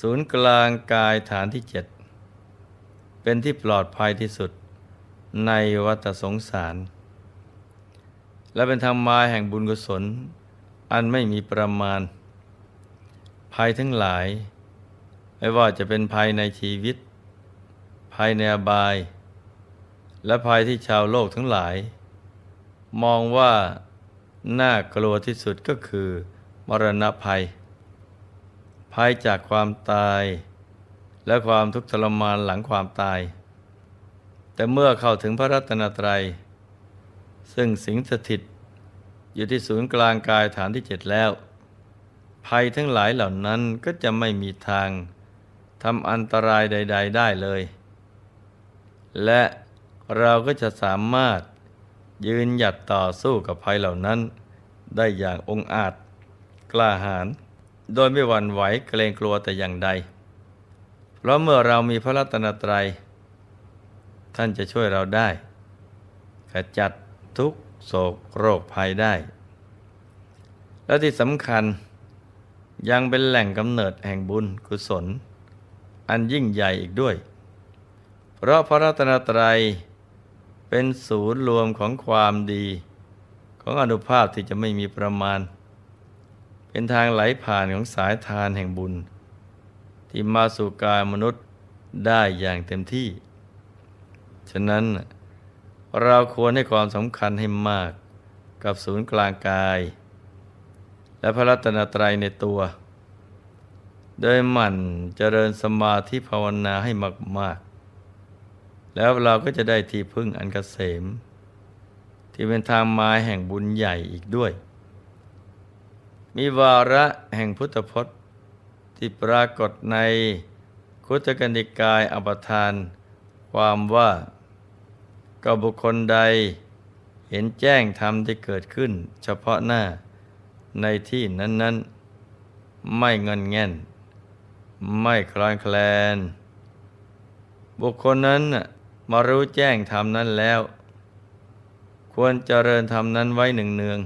ศูนย์กลางกายฐานที่เจ็ดเป็นที่ปลอดภัยที่สุดในวัฏสงสาร และเป็นธรรมายแห่งบุญกุศล อันไม่มีประมาณ ภัยทั้งหลาย ไม่ว่าจะเป็นภัยในชีวิต ภัยในอบาย และภัยที่ชาวโลกทั้งหลาย มองว่าน่ากลัวที่สุดก็คือ มรณะภัย ภัยจากความตาย และความทุกข์ทรมานหลังความตาย แต่เมื่อเข้าถึงพระรัตนตรัย ซึ่งสิงสถิตอยู่ที่ศูนย์กลางกายฐานที่เจ็ดแล้ว ภัยทั้งหลายเหล่านั้นก็จะไม่มีทางทำอันตรายใด ๆ ได้เลย และเราก็จะสามารถยืนหยัดต่อสู้กับภัยเหล่านั้น ได้อย่างองอาจกล้าหาญ โดยไม่หวั่นไหวเกรงกลัวแต่อย่างใด เพราะเมื่อเรามีพระรัตนตรัย ท่านจะช่วยเราได้ ขจัดทุกโศกโรคภัยได้ และที่สำคัญยังเป็นแหล่งกำเนิดแห่งบุญกุศล อันยิ่งใหญ่อีกด้วย เพราะพระรัตนตรัยเป็นศูนย์รวมของความดี ของอนุภาพที่จะไม่มีประมาณ เป็นทางไหลผ่านของสายทานแห่งบุญ ที่มาสู่กายมนุษย์ได้อย่างเต็มที่ ฉะนั้นเราควรให้ความสำคัญให้มากกับศูนย์กลางกาย และพระรัตนตรัยในตัว โดยหมั่นเจริญสมาธิภาวนาให้มาก ๆ แล้วเราก็จะได้ที่พึ่งอันกเกษม ที่เป็นทางมาแห่งบุญใหญ่อีกด้วย มีวาระแห่งพุทธพจน์ ที่ปรากฏในคุตกนิกายอปทาน ความว่าก็บุคคลใด เห็นแจ้งธรรมที่เกิดขึ้น เฉพาะหน้าในที่นั้น ๆ ไม่เงินแง่น ไม่คลอนแคลน บุคคลนั้นมารู้แจ้งธรรมนั้นแล้ว ควรเจริญธรรมนั้นไว้หนึ่งเนือง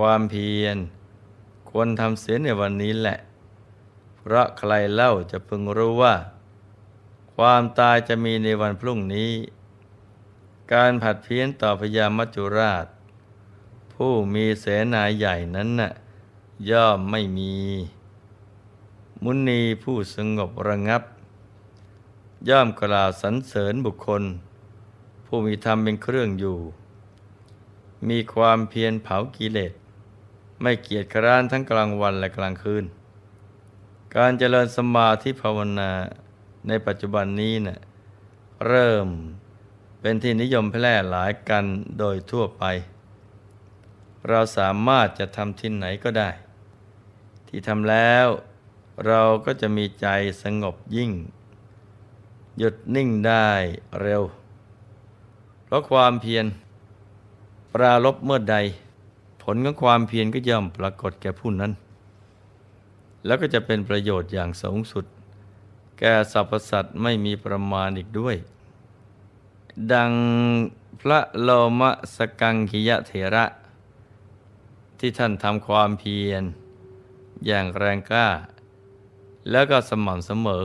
ความเพียร ควรทำเสียในวันนี้แหละ เพราะใครเล่าจะพึงรู้ว่า ความตายจะมีในวันพรุ่งนี้ การผัดเพี้ยนต่อพญามัจจุราช ผู้มีเสนาใหญ่นั้นน่ะย่อมไม่มี มุนีผู้สงบระงับ ย่อมกล่าวสรรเสริญบุคคล ผู้มีธรรมเป็นเครื่องอยู่ มีความเพียรเผากิเลส ไม่เกียจคร้านทั้งกลางวันและกลางคืน การเจริญสมาธิภาวนาในปัจจุบันนี้นะ่ะเริ่มเป็นที่นิยมแพร่หลายกันโดยทั่วไป เราสามารถจะทำที่ไหนก็ได้ ที่ทำแล้วเราก็จะมีใจสงบยิ่ง หยุดนิ่งได้เร็ว เพราะความเพียรปราลบเมื่อใด ผลของความเพียรก็ย่อมปรากฏแก่ผู้นั้น แล้วก็จะเป็นประโยชน์อย่างสูงสุด แก่สรรพสัตว์ไม่มีประมาณอีกด้วย ดังพระโลมสกังคิยะเถระ ที่ท่านทำความเพียร อย่างแรงกล้า แล้วก็สม่ำเสมอ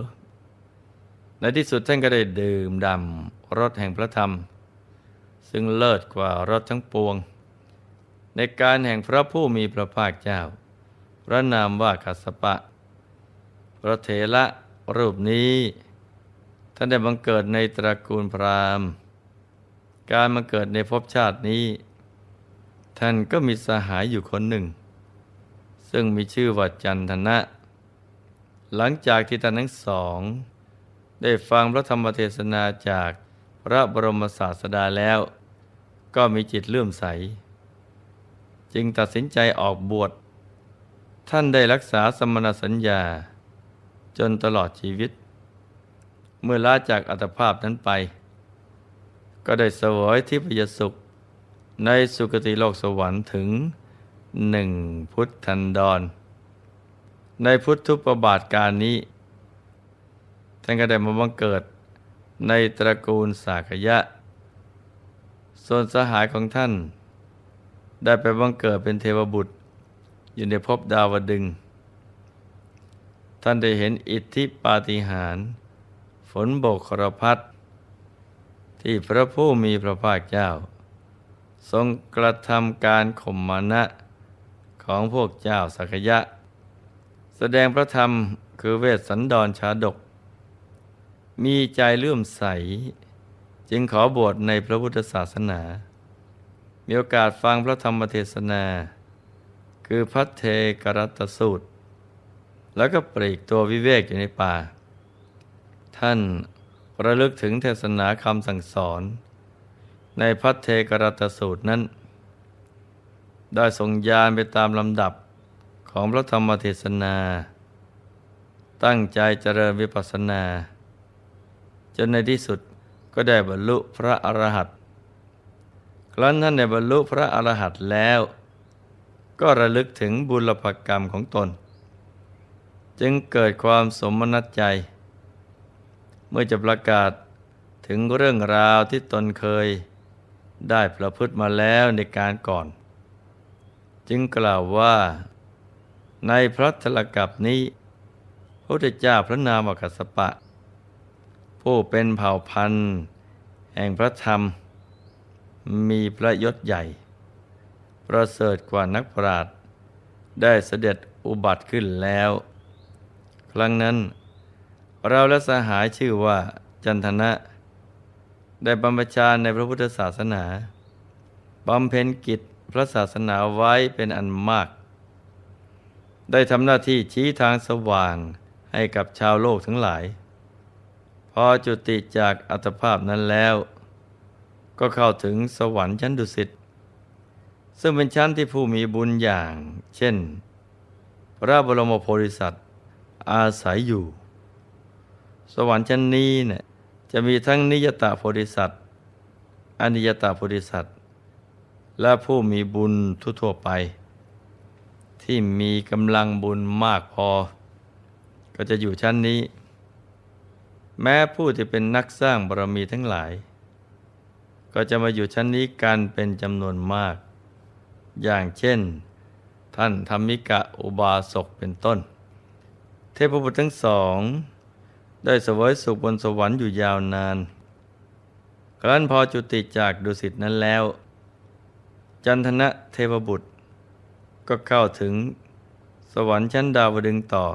ในที่สุดท่านก็ได้ดื่มดำรสแห่งพระธรรม ซึ่งเลิศกว่ารสทั้งปวง ในการแห่งพระผู้มีพระภาคเจ้า พระนามว่ากัสสปะ พระเถระรูปนี้ ท่านได้บังเกิดในตระกูลพราหมณ์ การมาเกิดในภพชาตินี้ ท่านก็มีสหายอยู่คนหนึ่ง ซึ่งมีชื่อว่าจันทนะ หลังจากที่ท่านทั้งสอง ได้ฟังพระธรรมเทศนาจากพระบรมศาสดาแล้ว ก็มีจิตเลื่อมใส จึงตัดสินใจออกบวช ท่านได้รักษาสมณสัญญา จนตลอดชีวิต เมื่อลาจากอัตภาพนั้นไป ก็ได้สวยทิพยสุข ในสุคติโลกสวรรค์ถึงหนึ่งพุทธันดร ในพุทธุปบาทการนี้ ท่านก็ได้มาบังเกิดในตระกูลสากยะ ส่วนสหายของท่าน ได้ไปบังเกิดเป็นเทวบุตร อยู่ในภพดาวดึง ท่านได้เห็นอิทธิปาฏิหาริย์ฝนโบกครพัดที่พระผู้มีพระภาคเจ้า ทรงกระทำการข่มมานะของพวกเจ้าสักยะ แสดงพระธรรมคือเวสสันดรชาดก มีใจเลื่อมใส จึงขอบวชในพระพุทธศาสนา มีโอกาสฟังพระธรรมเทศนา คือพัทเทกรัตสูตร แล้วก็ปลีกตัววิเวกอยู่ในป่า ท่านระลึกถึงเทศนาคำสั่งสอน ในพัทเทกรัตสูตรนั้น ได้ทรงยานไปตามลำดับของพระธรรมเทศนา ตั้งใจเจริญวิปัสสนา จนในที่สุดก็ได้บรรลุพระอรหันต ครั้นท่านได้บรรลุพระอรหันต์แล้ว ก็ระลึกถึงบุรพกรรมของตน จึงเกิดความสมนัตใจ เมื่อจะประกาศถึงเรื่องราวที่ตนเคยได้ประพฤติมาแล้วในการก่อน จึงกล่าวว่าในพระธรกับนี้พระพุทธเจ้าพระนามวกัสปะ ผู้เป็นเผ่าพันธุ์ แห่งพระธรรม มีพระยศใหญ่ ประเสริฐกว่านักปราชญ์ได้เสด็จอุบัติขึ้นแล้ว ครั้งนั้นเราและสหายชื่อว่าจันทนะ ได้บำเพ็ญชาในพระพุทธศาสนาบำเพ็ญกิจพระศาสนาไว้เป็นอันมาก ได้ทำหน้าที่ชี้ทางสว่างให้กับชาวโลกทั้งหลาย พอจุติจากอัตภาพนั้นแล้ว ก็เข้าถึงสวรรค์ชั้นดุสิตซึ่งเป็นชั้นที่ผู้มีบุญอย่าง เช่น พระบรมโพธิสัตว์อาศัยอยู่ สวรรค์ชั้นนี้เนี่ยจะมีทั้งนิยตาโพธิสัตว์อนิยตาโพธิสัตว์และผู้มีบุญทั่วๆไป ที่มีกำลังบุญมากพอ ก็จะอยู่ชั้นนี้ แม้ผู้ที่เป็นนักสร้างบารมีทั้งหลาย ก็จะมาอยู่ชั้นนี้กันเป็นจำนวนมาก อย่างเช่น ท่านธรรมิกะอุบาสกเป็นต้น เทพบุตรทั้งสอง ได้สวยสุขบนสวรรค์อยู่ยาวนาน ครั้นพอจุติจากดุสิตนั้นแล้ว จันทนะเทพบุตร ก็เข้าถึงสวรรค์ชั้นดาวดึงต่อ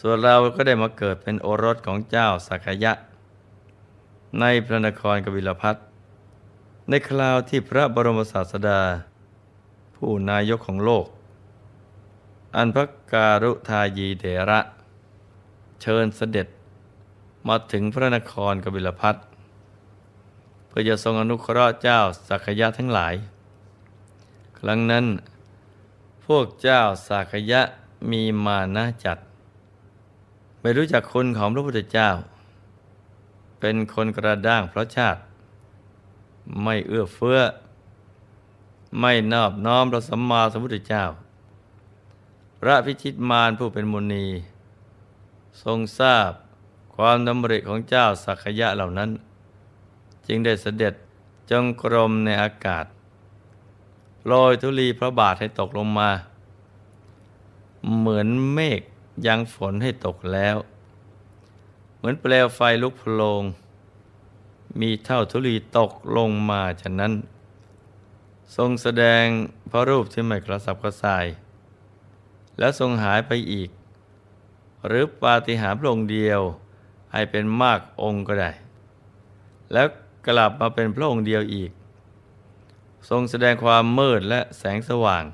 ส่วนเราก็ได้มาเกิดเป็นโอรสของเจ้าสักยะ ในพระนครกบิลพัทในคราวที่พระบรมศาสดา ผู้นายกของโลก อันพระการุทายีเถระ เชิญเสด็จมาถึงพระนครกบิลพัทเพื่อจะทรงอนุเคราะห์เจ้าสักยะทั้งหลาย ครั้งนั้น พวกเจ้าสักยะมีมานะจัด ไม่รู้จักคุณของพระพุทธเจ้า เป็นคนกระด้างเพราะชาติ ไม่เอื้อเฟื้อ ไม่นอบน้อมพระสัมมาสัมพุทธเจ้า พระพิชิตมารผู้เป็นมุนี ทรงทราบความดำริของเจ้าสักยะเหล่านั้น จึงได้เสด็จจงกรมในอากาศโรยธุลีพระบาทให้ตกลงมา เหมือนเมฆยังฝนให้ตกแล้ว เหมือนเปลวไฟลุกโพลง มีเท่าธุลีตกลงมาฉะนั้น ทรงแสดงพระรูปที่ไม่กระสับกระส่าย และทรงหายไปอีก หรือปาฏิหาริย์พระองค์เดียวให้เป็นมากองค์ก็ได้ แล้วกลับมาเป็นพระองค์เดียวอีก ทรงแสดงความมืดและแสงสว่าง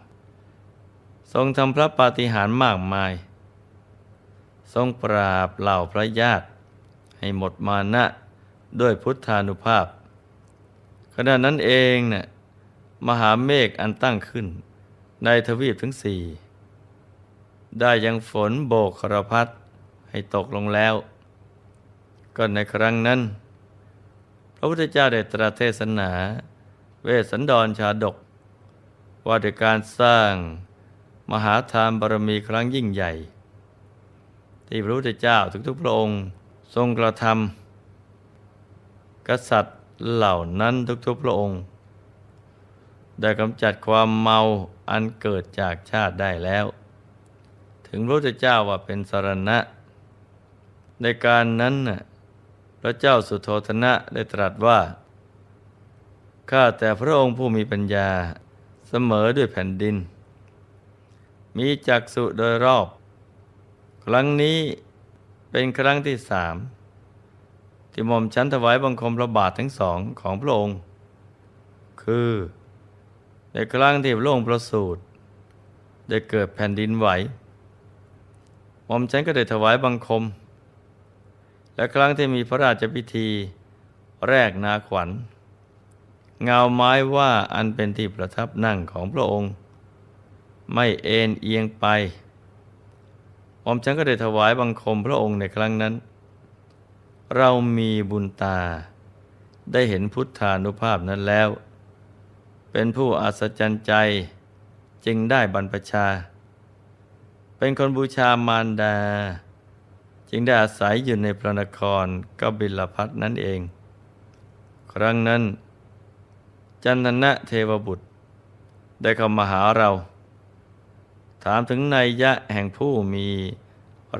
ทรงทำพระปาฏิหาริย์มากมาย ทรงปราบเหล่าพระญาติ ให้หมดมานะด้วยพุทธานุภาพ ขณะนั้นเองเนะ่ยมหาเมฆอันตั้งขึ้น ในทวีปทั้งสี่ได้ยังฝนโบกครพัดให้ตกลงแล้ว ก็ในครั้งนั้น พระพุทธเจ้าได้ตรัสเทศนา เวสสันดรชาดก ว่าด้วยการสร้างมหาทานบารมีครั้งยิ่งใหญ่ ที่พระพุทธเจ้าทุกๆพระองค์ ทรงกระทำกษัตริย์เหล่านั้นทุกๆพระองค์ ได้กำจัดความเมาอันเกิดจากชาติได้แล้ว ถึงพระพุทธเจ้าว่าเป็นสรณะ ในการนั้นน่ะพระเจ้าสุโธธนะได้ตรัสว่า ข้าแต่พระองค์ผู้มีปัญญาเสมอด้วยแผ่นดิน มีจักสุโดยรอบ ครั้งนี้ เป็นครั้งที่สามที่หม่อมฉันถวายบังคมพระบาททั้งสองของพระองค์ คือ ในครั้งที่พระองค์ประสูติได้เกิดแผ่นดินไหวหม่อมฉันก็ได้ถวายบังคม และครั้งที่มีพระราชพิธีแรกนาขวัญ เงาไม้ว่าอันเป็นที่ประทับนั่งของพระองค์ ไม่เอ็นเอียงไป อมฉันก็ได้ถวายบังคมพระองค์ในครั้งนั้น เรามีบุญตา ได้เห็นพุทธานุภาพนั้นแล้ว เป็นผู้อัศจรรย์ใจจึงได้บรรพชา เป็นคนบูชามารดา จึงได้อาศัยอยู่ในพระนครกบิลพัทนั่นเอง ครั้งนั้น จันทนะเทวบุตร ได้เข้ามาหาเรา ถามถึงนัยยะแห่งผู้มี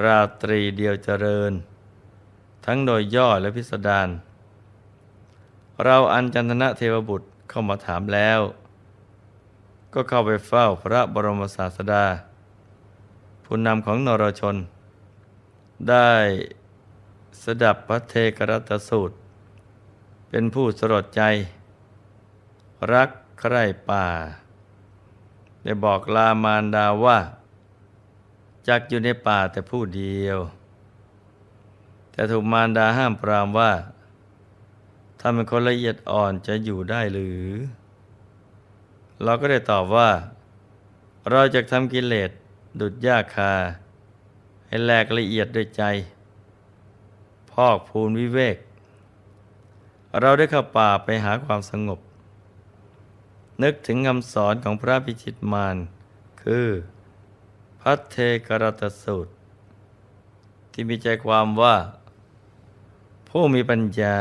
ราตรีเดียวเจริญ ทั้งโดยย่อและพิสดารเราอันจันทนะเทวบุตรเข้ามาถามแล้ว ก็เข้าไปเฝ้าพระบรมศาสดา ผู้นำของนรชน ได้สดับพระเทกรัตสูตร เป็นผู้สลดใจ รักใคร่ป่า ได้บอกลามารดาว่าจักอยู่ในป่าแต่ผู้เดียว แต่ถูกมารดาห้ามปรามว่าถ้าเป็นคนละเอียดอ่อนจะอยู่ได้หรือ เราก็ได้ตอบว่า เราจะทำกิเลสดุดยาคา ให้แหลกละเอียดด้วยใจ พอกพูนวิเวก เราได้เข้าป่าไปหาความสงบ นึกถึงคำสอนของพระพิชิตมารคือ พัทเทกรตสูตร ที่มีใจความว่า ผู้มีปัญญา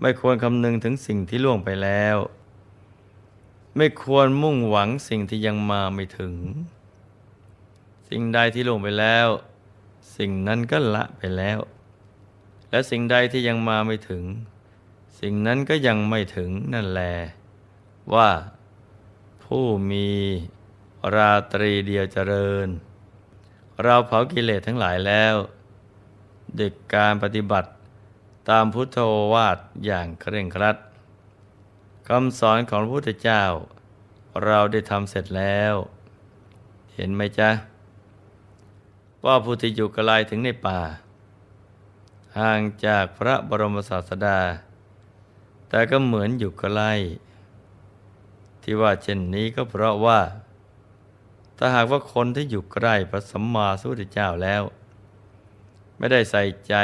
ไม่ควรคำนึงถึงสิ่งที่ล่วงไปแล้ว ไม่ควรมุ่งหวังสิ่งที่ยังมาไม่ถึง สิ่งใดที่ล่วงไปแล้ว สิ่งนั้นก็ละไปแล้ว และสิ่งใดที่ยังมาไม่ถึง สิ่งนั้นก็ยังไม่ถึงนั่นแหละ ว่าผู้มีราตรีเดียวเจริญ เราเผากิเลสทั้งหลายแล้วด้วยการปฏิบัติตามพุทธโอวาทอย่างเคร่งครัดคำสอนของพระพุทธเจ้า เราได้ทำเสร็จแล้ว เห็นไหมจ๊ะ ว่าผู้ที่อยู่ไกลถึงในป่า ห่างจากพระบรมศาสดา แต่ก็เหมือนอยู่ใกล้ ที่ว่าเช่นนี้ก็เพราะว่า ถ้าหากว่าคนที่อยู่ใกล้พระสัมมาสัมพุทธเจ้าแล้ว ไม่ได้ใส่ใจ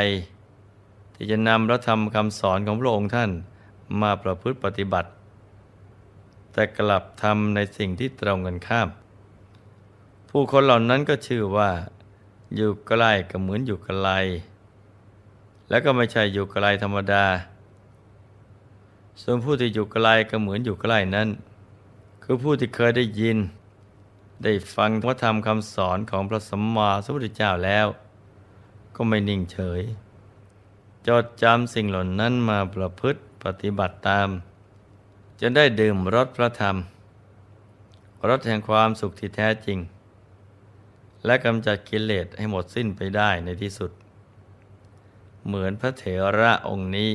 ที่จะนำพระธรรมคำสอนของพระองค์ท่านมาประพฤติปฏิบัติ แต่กลับทำในสิ่งที่ตรงกันข้าม ผู้คนเหล่านั้นก็ชื่อว่า อยู่ใกล้ก็เหมือนอยู่ไกล และก็ไม่ใช่อยู่ไกลธรรมดา ส่วนผู้ที่อยู่ไกลก็เหมือนอยู่ใกล้นั้น คือผู้ที่เคยได้ยิน ได้ฟังพระธรรมคำสอนของพระสัมมาสัมพุทธเจ้าแล้ว ก็ไม่นิ่งเฉย จดจำสิ่งเหล่านั้นมาประพฤติปฏิบัติตาม จะได้ดื่มรสพระธรรมรสแห่งความสุขที่แท้จริง และกำจัดกิเลสให้หมดสิ้นไปได้ในที่สุด เหมือนพระเถระองค์นี้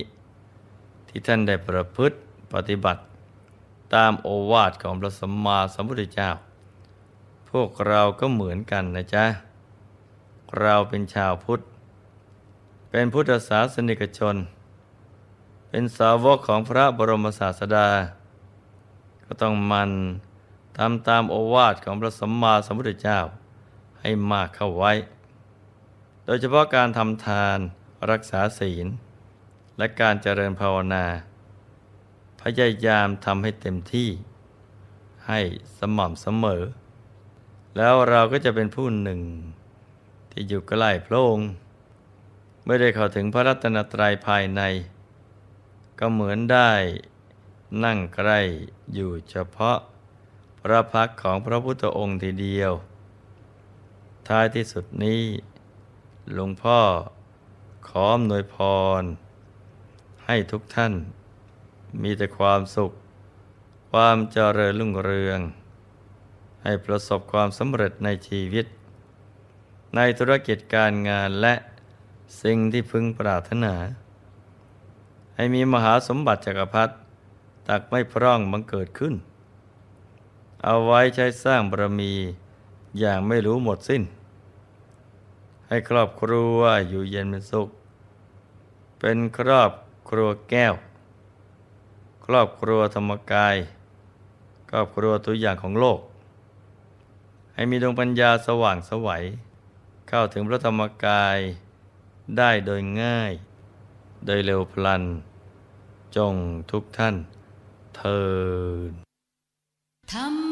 ที่ท่านได้ประพฤติปฏิบัติ ตามโอวาทของพระสัมมาสัมพุทธเจ้า พวกเราก็เหมือนกันนะจ๊ะ เราเป็นชาวพุทธ เป็นพุทธศาสนิกชน เป็นสาวกของพระบรมศาสดา ก็ต้องมันทำตามโอวาทของพระสัมมาสัมพุทธเจ้าให้มากเข้าไว้ โดยเฉพาะการทำทานรักษาศีล และการเจริญภาวนา พยายามทำให้เต็มที่ ให้สม่ำเสมอ แล้วเราก็จะเป็นผู้หนึ่ง ที่อยู่ใกล้พระองค์ไม่ได้เข้าถึงพระรัตนตรัยภายใน ก็เหมือนได้นั่งใกล้อยู่เฉพาะพระพักของพระพุทธองค์ทีเดียว ท้ายที่สุดนี้ หลวงพ่อขออำนวยพร ให้ทุกท่าน มีแต่ความสุข ความเจริญรุ่งเรือง ให้ประสบความสำเร็จในชีวิต ในธุรกิจการงานและสิ่งที่พึงปรารถนา ให้มีมหาสมบัติจักรพรรดิตักไม่พร่องบังเกิดขึ้น เอาไว้ใช้สร้างบารมีอย่างไม่รู้หมดสิ้น ให้ครอบครัวอยู่เย็นเป็นสุข เป็นครอบครัวแก้ว ครอบครัวธรรมกาย ครอบครัวตัวอย่างของโลก ให้มีดวงปัญญาสว่างสวัย เข้าถึงพระธรรมกายได้โดยง่าย โดยเร็วพลัน จงทุกท่านเทินธรรม